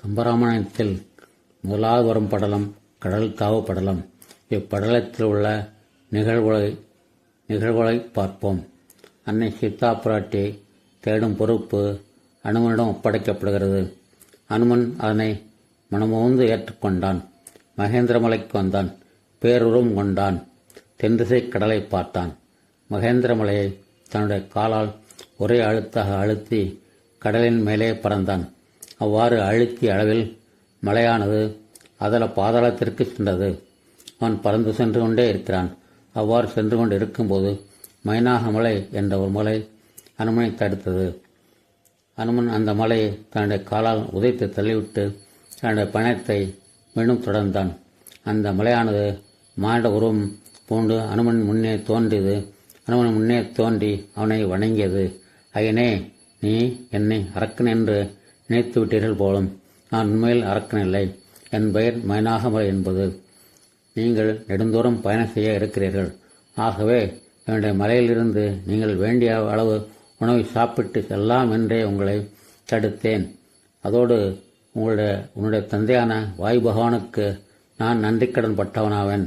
கம்பராமாயணத்தில் முதலாவது வரும் படலம் கடல் தாவு படலம். இப்படலத்தில் உள்ள நிகழ்வுகளை நிகழ்வுகளை பார்ப்போம். அன்னை சீதா பிராட்டி தேடும் பொறுப்பு அனுமனிடம் ஒப்படைக்கப்படுகிறது. அனுமன் அதனை மனமோந்து ஏற்றுக்கொண்டான். மகேந்திரமலைக்கு வந்தான். பேருருவம் கொண்டான். தென்திசை கடலை பார்த்தான். மகேந்திரமலையை தன்னுடைய காலால் ஒரே அழுத்தாக அழுத்தி கடலின் மேலே பறந்தான். அவ்வாறு அழுத்திய அளவில் மலையானது அதல பாதாளத்திற்கு சென்றது. அவன் பறந்து சென்று கொண்டே இருக்கிறான். அவ்வாறு சென்று கொண்டு இருக்கும்போது மைனாக மலை என்ற ஒரு மலை அனுமனை தடுத்தது. அனுமன் அந்த மலையை தன்னுடைய காலால் உதைத்து தள்ளிவிட்டு தன்னுடைய பயணத்தை மீண்டும் தொடர்ந்தான். அந்த மலையானது மானிட உருவம் பூண்டு அனுமன் முன்னே தோன்றியது. அனுமன் முன்னே தோன்றி அவனை வணங்கியது. ஐயனே நீ என்னை அரக்கன் என்று நினைத்து விட்டீர்கள் போலும் நான் உண்மையில் அறக்கனில்லை என் பெயர் மைனாகமலை என்பது. நீங்கள் நெடுந்தூரம் பயணம் செய்ய இருக்கிறீர்கள். ஆகவே என்னுடைய மலையிலிருந்து நீங்கள் வேண்டிய அளவு உணவை சாப்பிட்டு செல்லாம் என்றே உங்களை தடுத்தேன். அதோடு உங்களுடைய உன்னுடைய தந்தையான வாயு பகவானுக்கு நான் நன்றிக்கடன் பட்டவனாவேன்.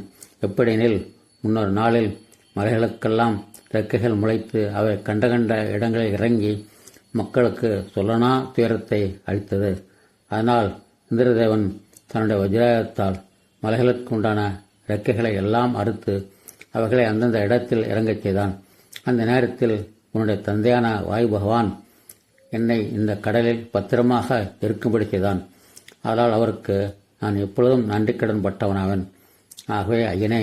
எப்படியெனில் முன்னொரு நாளில் மலைகளுக்கெல்லாம் ரெக்கைகள் முளைத்து அவை கண்ட கண்ட இடங்களில் இறங்கி மக்களுக்கு சொல்லனா துயரத்தை அளித்தது. அதனால் இந்திரதேவன் தன்னுடைய வஜ்ராயத்தால் மலைகளுக்கு உண்டான ரெக்கைகளை எல்லாம் அறுத்து அவர்களை அந்தந்த இடத்தில் இறங்கச் செய்தான். அந்த நேரத்தில் உன்னுடைய தந்தையான வாயு பகவான் என்னை இந்த கடலில் பத்திரமாக இருக்கும்படி செய்தான். அதனால் அவருக்கு நான் எப்பொழுதும் நன்றிக்கடன் பட்டவனாவன். ஆகவே ஐயனே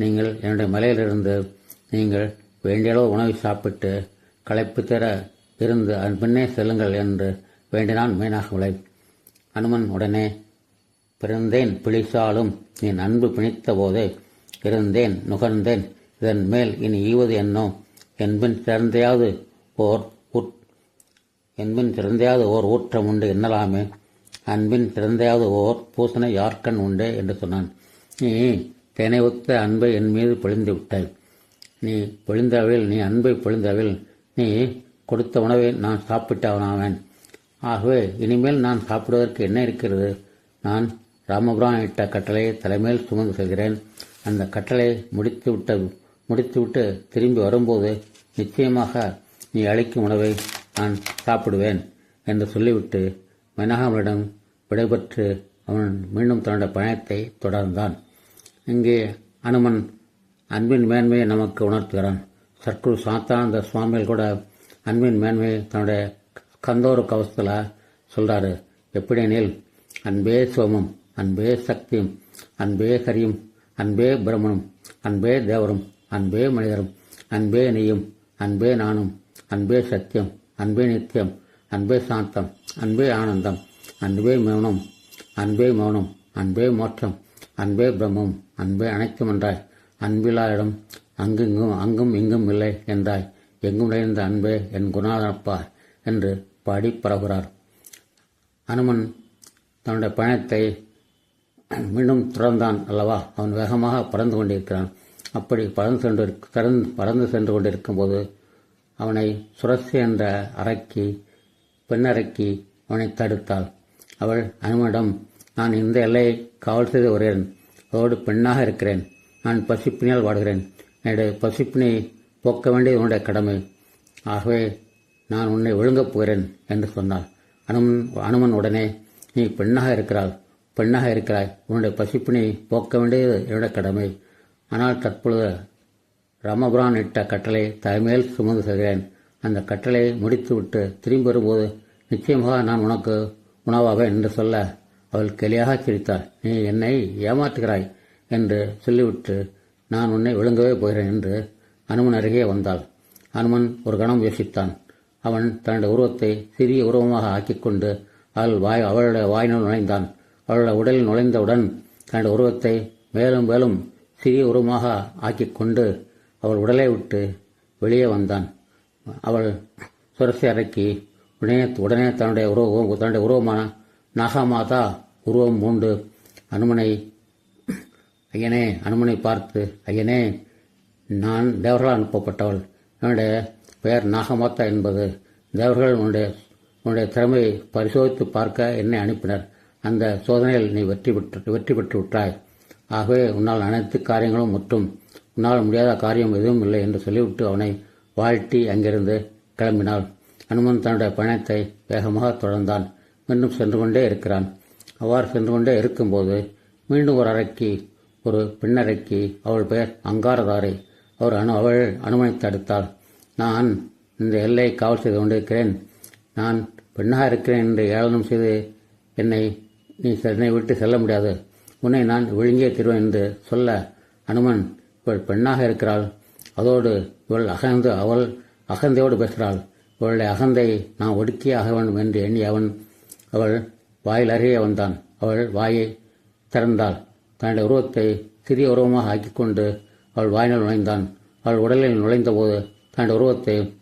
நீங்கள் என்னுடைய மலையிலிருந்து நீங்கள் வேண்டியளவு உணவை சாப்பிட்டு களைப்பு தர இருந்து அதன் பின்னே செல்லுங்கள் என்று வேண்டினான் மீனாகமலை அனுமன் உடனே பிறந்தேன் பிழிசாலும் என் அன்பு பிணித்த போதே இருந்தேன் நுகர்ந்தேன். இதன் மேல் இனி ஈவது என்னோ? என்பின் சிறந்தையாவது ஓர் உட் என்பின் சிறந்தையாவது ஓர் ஊற்றம் உண்டு என்னலாமே? அன்பின் சிறந்தையாவது ஓர் பூசனை யார்கண் உண்டே? என்று சொன்னான். நீ தேனை ஒத்த அன்பை என் மீது பொழிந்து விட்டாய் நீ பொழிந்தவில் நீ அன்பை பொழிந்தவில் நீ கொடுத்த உணவை நான் சாப்பிட்டவனாவேன். ஆகவே இனிமேல் நான் சாப்பிடுவதற்கு என்ன இருக்கிறது? நான் ராமபுரம் இட்ட கட்டளையை தலைமையில் சுமந்து செல்கிறேன். அந்த கட்டளை முடித்துவிட்ட முடித்துவிட்டு திரும்பி வரும்போது நிச்சயமாக நீ அளிக்கும் உணவை நான் சாப்பிடுவேன் என்று சொல்லிவிட்டு மெனகாமனிடம் விடைபெற்று அவன் மீண்டும் தன்னுடைய பயணத்தை தொடர்ந்தான். இங்கே அனுமன் அன்பின் மேன்மையை நமக்கு உணர்த்துகிறான். சர்க்குரு சாத்தானந்த சுவாமிகள் கூட அன்பின் மேன்மையை தன்னுடைய கந்தோர கவசத்தில் சொல்கிறாரு எப்படியெனில் அன்பே சோமம் அன்பே சக்தியும் அன்பே ஹரியும் அன்பே பிரம்மனும் அன்பே தேவரும் அன்பே மனிதரும் அன்பே நீயும் அன்பே நானும் அன்பே சத்தியம் அன்பே நித்தியம் அன்பே சாந்தம் அன்பே ஆனந்தம் அன்பே மௌனம் அன்பே மௌனம் அன்பே மோட்சம் அன்பே பிரம்மம் அன்பே அனைத்தும் என்றாய். அன்பிலா இடம் அங்கெங்கும் அங்கும் இங்கும் இல்லை என்றாய். எங்கும் இந்த அன்பே என் குணாதனப்பா என்று பாடி பரவுகிறார் அனுமன் தன்னுடைய பயணத்தை மீண்டும் தொடர்ந்தான் அல்லவா? அவன் வேகமாக பறந்து கொண்டிருக்கிறான். அப்படி பறந்து சென்று திறந்து பறந்து சென்று கொண்டிருக்கும்போது அவனை சுரசி என்ற அரக்கி பெண்ணரக்கி அவனை தடுத்தாள். அவள் அனுமனிடம் நான் இந்த எல்லையை காவல் செய்து வருகிறேன். அதோடு பெண்ணாக இருக்கிறேன். நான் பசிப்பினால் வாடுகிறேன். என்னுடைய பசிப்பினை போக்க வேண்டியது உன்னுடைய கடமை. ஆகவே நான் உன்னை ஒழுங்கப் போகிறேன் என்று சொன்னாள். அனுமன் அனுமன் உடனே நீ பெண்ணாக இருக்கிறாள் பெண்ணாக இருக்கிறாய். உன்னுடைய பசிப்பினை போக்க வேண்டியது என்னுடைய கடமை. ஆனால் தற்பொழுது ரமபுரான் இட்ட கட்டளை தலைமையில் சுமந்து செல்கிறேன். அந்த கட்டளையை முடித்துவிட்டு திரும்பி வரும்போது நிச்சயமாக நான் உனக்கு உணவாவேன் என்று சொல்ல அவள் கெளியாக சிரித்தாள். நீ என்னை ஏமாற்றுகிறாய் என்று சொல்லிவிட்டு நான் உன்னை விழுங்கவே போகிறேன் என்று அனுமன் அருகே வந்தாள். அனுமன் ஒரு கணம் யோசித்தான். அவன் தன்னுடைய உருவத்தை சிறிய உருவமாக ஆக்கிக்கொண்டு அவள் வாய் அவளுடைய வாயினுள் நுழைந்தான். அவளுடைய உடலில் நுழைந்தவுடன் தன்னுடைய உருவத்தை மேலும் மேலும் சிறிய உருவமாக ஆக்கிக்கொண்டு அவள் உடலை விட்டு வெளியே வந்தான். அவள் சுரசி அறைக்கு உடனே உடனே தன்னுடைய உருவம் தன்னுடைய உருவமான நாகமாதா உருவம் பூண்டு அனுமனை ஐயனே அனுமனை பார்த்து ஐயனே நான் தேவர்களால் அனுப்பப்பட்டவள். என்னுடைய பெயர் நாகமாத்தா என்பது. தேவர்கள் உன்னுடைய உன்னுடைய திறமையை பரிசோதித்து பார்க்க என்னை அனுப்பினர். அந்த சோதனையில் நீ வெற்றி பெற்று வெற்றி பெற்று விட்டாய். ஆகவே உன்னால் அனைத்து காரியங்களும் முற்றும். உன்னால் முடியாத காரியம் எதுவும் இல்லை என்று சொல்லிவிட்டு அவனை வாழ்த்தி அங்கிருந்து கிளம்பினாள். அனுமன் தன்னுடைய பயணத்தை வேகமாக தொடர்ந்தான். மீண்டும் சென்று கொண்டே இருக்கிறான். அவ்வாறு சென்று கொண்டே இருக்கும்போது மீண்டும் ஒரு அறைக்கு ஒரு பெண்ணறைக்கு அவள் பெயர் அங்காரதாரை. அவர் அனு அவள் அனுமதி தடுத்தாள் நான் இந்த எல்லையை காவல் செய்து கொண்டிருக்கிறேன். நான் பெண்ணாக இருக்கிறேன் என்று ஏளனம் செய்து என்னை நீ என்னை விட்டு செல்ல முடியாது. உன்னை நான் விழுங்கியே தருவேன் என்று சொல்ல அனுமன் இவள் பெண்ணாக இருக்கிறாள். அதோடு இவள் அகந்து அவள் அகந்தையோடு பேசுகிறாள். இவளுடைய அகந்தை நான் ஒடுக்கியே ஆக வேண்டும் என்று எண்ணி அவன் அவள் வாயில் அருகே வந்தான். அவள் வாயை திறந்தாள். தன்னுடைய உருவத்தை சிறிய உருவமாக ஆக்கிக்கொண்டு அவள் வாயினால் நுழைந்தான். அவள் உடலில் நுழைந்தபோது தன்னுடைய உருவத்தை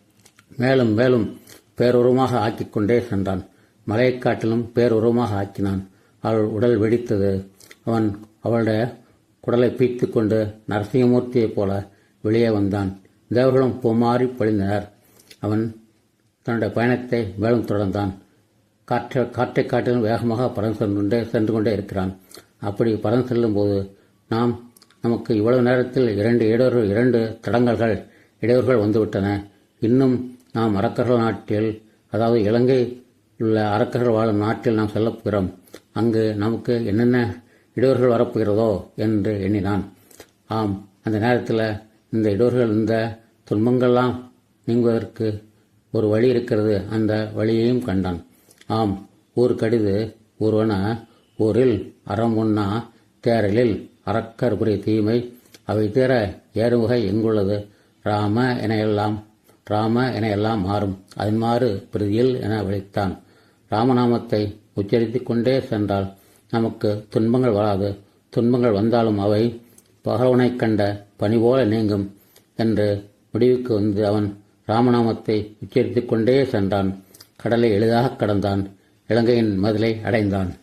மேலும் மேலும் பேருருவமாக ஆக்கிக்கொண்டே சென்றான். மலையைக் காட்டிலும் பேருருவமாக ஆக்கினான். அவள் உடல் வெடித்தது. அவன் அவளுடைய குடலை பீத்துக் கொண்டு நரசிங்கமூர்த்தியைப் போல வெளியே வந்தான். தேவர்களும் பொமாறி பொழிந்தனர். அவன் தன்னுடைய பயணத்தை மேலும் தொடர்ந்தான். காற்றை காற்றை காட்டிலும் வேகமாக பறந்து சென்று கொண்டே சென்று கொண்டே இருக்கிறான். அப்படி பறந்து செல்லும்போது நாம் நமக்கு இவ்வளவு நேரத்தில் இரண்டு இடையூறு இரண்டு தடங்கல்கள் இடையூறுகள் வந்துவிட்டன. இன்னும் நாம் அரக்கர்கள் நாட்டில் அதாவது இலங்கை உள்ள அரக்கர்கள் வாழும் நாட்டில் நாம் செல்லப்போகிறோம். அங்கு நமக்கு என்னென்ன இடையூறுகள் வரப்போகிறதோ என்று எண்ணினான். ஆம் அந்த நேரத்தில் இந்த இடையூறுகள் இந்த துன்பங்கள்லாம் நீங்குவதற்கு ஒரு வழி இருக்கிறது. அந்த வழியையும் கண்டான். ஆம் ஊர் கடிது ஒருவன ஊரில் அறம் உண்ணா தேரலில் அறக்கர் புரிய தீமை அவை தீர ஏறுமுகை எங்குள்ளது? ராம என எல்லாம் ராம என எல்லாம் மாறும். அதன்மாறு பிரதியில் என விளைத்தான். ராமநாமத்தை உச்சரித்து கொண்டே சென்றால் நமக்கு துன்பங்கள் வராது. துன்பங்கள் வந்தாலும் அவை பகவனைக் கண்ட பணி போல நீங்கும் என்று முடிவுக்கு வந்து அவன். ராமநாமத்தை உச்சரித்து கொண்டே சென்றான். கடலை எளிதாக கடந்தான். இலங்கையின் மதிலை அடைந்தான்.